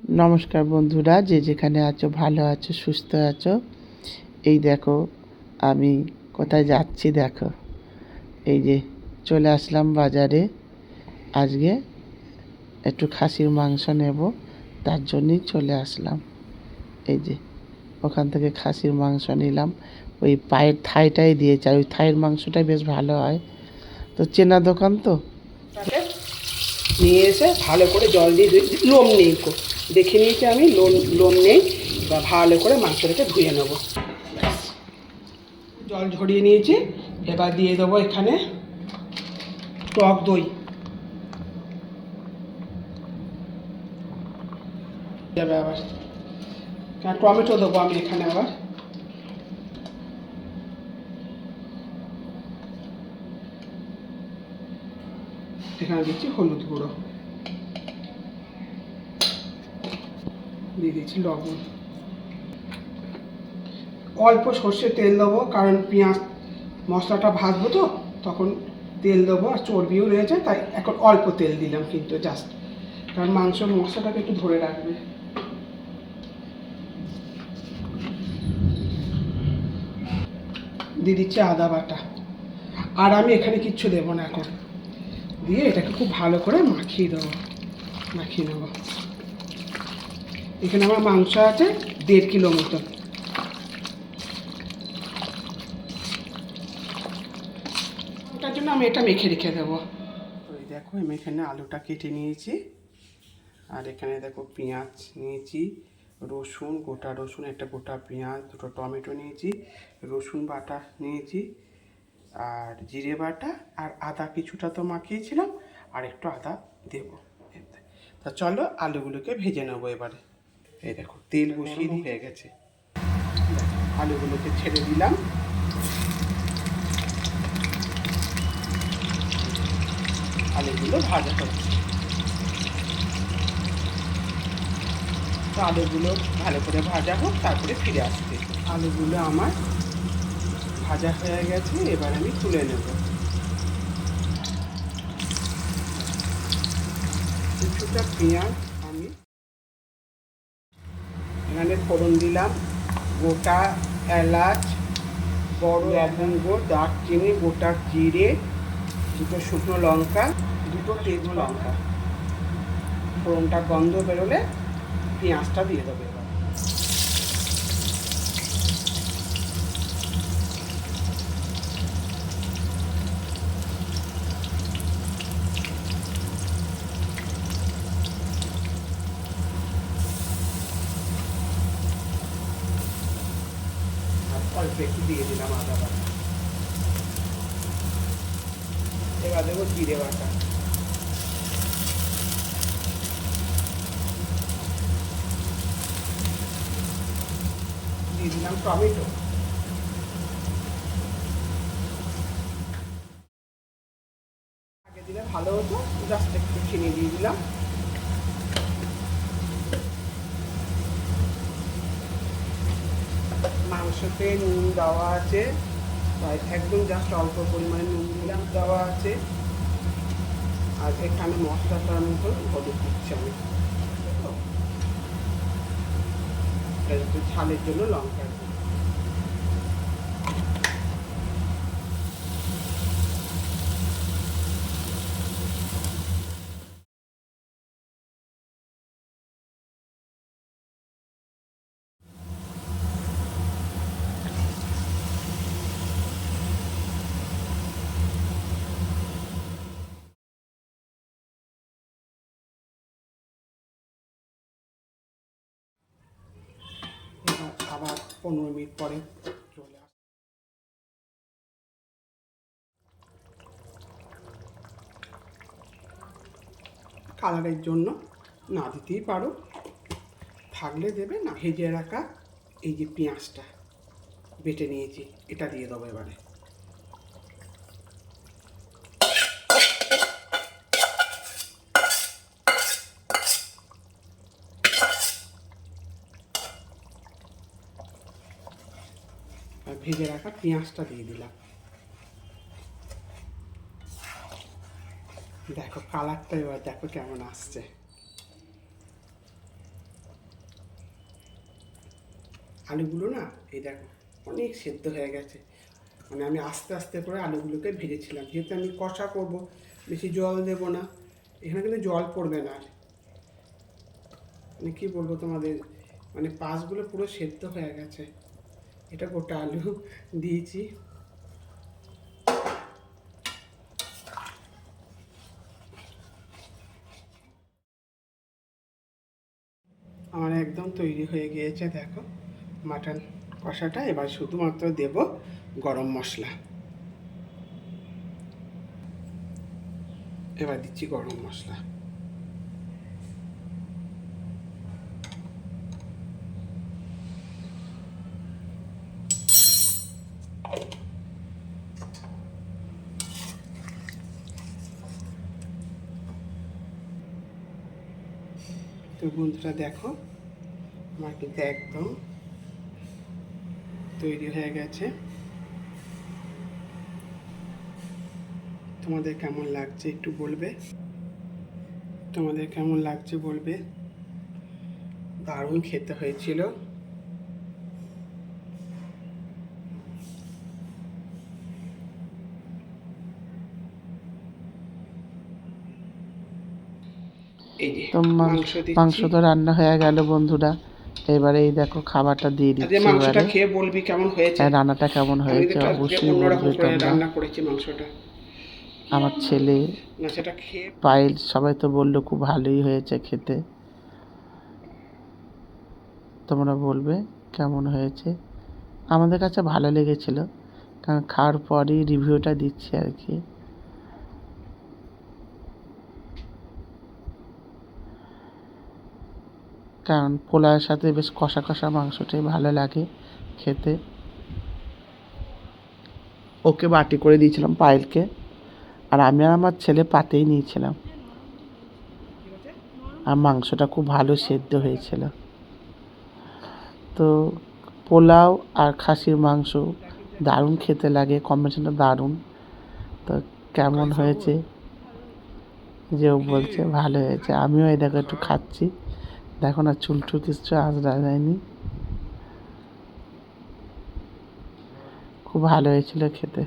নমস্কার বন্ধুরা, যে যেখানে আছো, ভালো আছো, সুস্থ আছো। এই দেখো, আমি কোথায় যাচ্ছি দেখো। এই যে চলে আসলাম বাজারে। আজকে একটু খাসির মাংস নেব, তার জন্যই চলে আসলাম। এই যে ওখান থেকে খাসির মাংস নিলাম। ওই পায়ের থাইটাই দিয়েছে, আর ওই থাইয়ের মাংসটাই বেশ ভালো হয়। তো চেনা দোকান তো? নিয়ে এসে ভালো করে জল দিয়ে ধুয়ে লোম নেই দেখে নিয়েছি আমি, লোম লোম নেই, বা ভালো করে মাংসটাকে ধুয়ে নেব। জল ঝরিয়ে নিয়েছি, এবার দিয়ে দেবো এখানে টক দই। যাবে আবার টমেটো দেবো আমি এখানে আবার। এখানে দিচ্ছি, হলুদ গুঁড়ো। দিয়ে দিচ্ছি লবণ। অল্প সর্ষের তেল দেবো, কারণ পেঁয়াজ মশলাটা ভাজবো তো, তখন তেল দেবো আর চর্বিও রয়েছে, তাই এখন অল্প তেল দিলাম কিন্তু জাস্ট কারণ মাংস মশলাটাকে একটু ধরে রাখবে। দিয়ে দিচ্ছি আদা বাটা। আর আমি এখানে কিচ্ছু দেবো না এখন। দিয়ে এটাকে খুব ভালো করে মাখিয়ে দেবো, মাখিয়ে নেব এখানে আমার মাংস আছে দেড় কিলো মতো। ওটার জন্য আমি এটা মেখে রেখে দেবো। দেখো, আমি এখানে আলুটা কেটে নিয়েছি। আর এখানে দেখো পেঁয়াজ নিয়েছি, রসুন, গোটা রসুন, একটা গোটা পেঁয়াজ, দুটো টমেটো নিয়েছি, রসুন বাটা নিয়েছি। আর জিরে বাটা আর আদা কিছুটা তো মাখিয়েছিলাম আর একটু আদা দেবো। তা চলো আলুগুলোকে ভেজে নেব এবারে। এই দেখো তেল বসিয়ে হয়ে গেছে। আলুগুলোকে ছেড়ে দিলাম। আলুগুলো ভাজা হচ্ছে তো আলুগুলো ভালো করে ভাজা হোক তারপরে ফিরে আসবে আলুগুলো আমার ভাজা হয়ে গেছে, এবার আমি তুলে নেব। কিছুটা পেঁয়াজ আমি এখানে ফোড়ন দিলাম। গোটা এলাচ, বড় লবঙ্গ, দারচিনি, গোটা জিরে, দুটো শুকনো লঙ্কা, দুটো তেজ লঙ্কা। ফোড়নটা গন্ধ বেরোলে পেঁয়াজটা দিয়ে দেবে একটু দিয়ে দিলাম আদা বাটা। এবার দেবো জিরে বাটা। দিয়ে দিলাম টমেটো। দিলে ভালো হতো জাস্ট একটু চিনি দিয়ে দিলাম। মাংসতে নুন দেওয়া আছে। একদম জাস্ট অল্প পরিমাণে নুন দিলাম, দেওয়া আছে। আর এখানে মশলাটার মতো হলুদ দিচ্ছি আমি। ঝালের জন্য লঙ্কা দিই। এবার আবার পনেরো মিনিট পরে চলে কালারের জন্য না দিতেই পারো। থাকলে দেবে, না ভেজে রাখা এই যে পেঁয়াজটা বেটে নিয়েছি, এটা দিয়ে দেবো এবারে। ভেজে রাখা পেঁয়াজটা দিয়ে দিলাম। দেখো কালারটা এবার দেখো কেমন আসছে। আলুগুলো না, এই দেখো অনেক সেদ্ধ হয়ে গেছে। মানে আমি আস্তে আস্তে করে আলুগুলোকে ভেজেছিলাম। যেহেতু আমি কষা করব, বেশি জল দেব না। এখানে কিন্তু জল পড়বে না। আর মানে কী বলব তোমাদের? মানে পাশগুলো পুরো সেদ্ধ হয়ে গেছে। এটা গোটা আলু দিয়েছি। আমার একদম তৈরি হয়ে গিয়েছে, দেখো। মাটন কষাটা এবার শুধুমাত্র দেব গরম মশলা। এবার দিচ্ছি গরম মশলা। তো বন্ধুরা দেখো আমার কিন্তু একদম তৈরি হয়ে গেছে। তোমাদের কেমন লাগছে একটু বলবে? তোমাদের কেমন লাগছে বলবে? দারুণ খেতে হয়েছিল। তো মাংস তো রান্না হয়ে গেল বন্ধুরা। এবারে এই দেখো খাবারটা দিয়ে দিচ্ছি মাংসটা এবারে। খেয়ে বলবি কেমন হয়েছে? হ্যাঁ, রান্নাটা কেমন হয়েছে? অবশ্যই বলবে রান্না করেছি মাংসটা। আমার ছেলে পায়েল সবাই তো বলল খুব ভালোই হয়েছে খেতে। তোমরা বলবে কেমন হয়েছে? আমাদের কাছে ভালো লেগেছিল। কারণ খাওয়ার পরই রিভিউটা দিচ্ছি আর কি। কারণ পোলাওয়ের সাথে বেশ কষা কষা মাংসটাই ভালো লাগে খেতে। ওকে বাটি করে দিয়েছিলাম পায়েলকে, আর আমি আর আমার ছেলে পাতেই নিয়েছিলাম। আর মাংসটা খুব ভালো সেদ্ধ হয়েছিল। তো পোলাও আর খাসির মাংস দারুণ খেতে লাগে কম্বিনেশনটা দারুণ। তো কেমন হয়েছে? যে বলছে, ভালো হয়েছে। আমিও এই দেখো একটু খাচ্ছি। দেখো না চুলটু কিছু আজরা যায়নি। খুব ভালো হয়েছিল খেতে।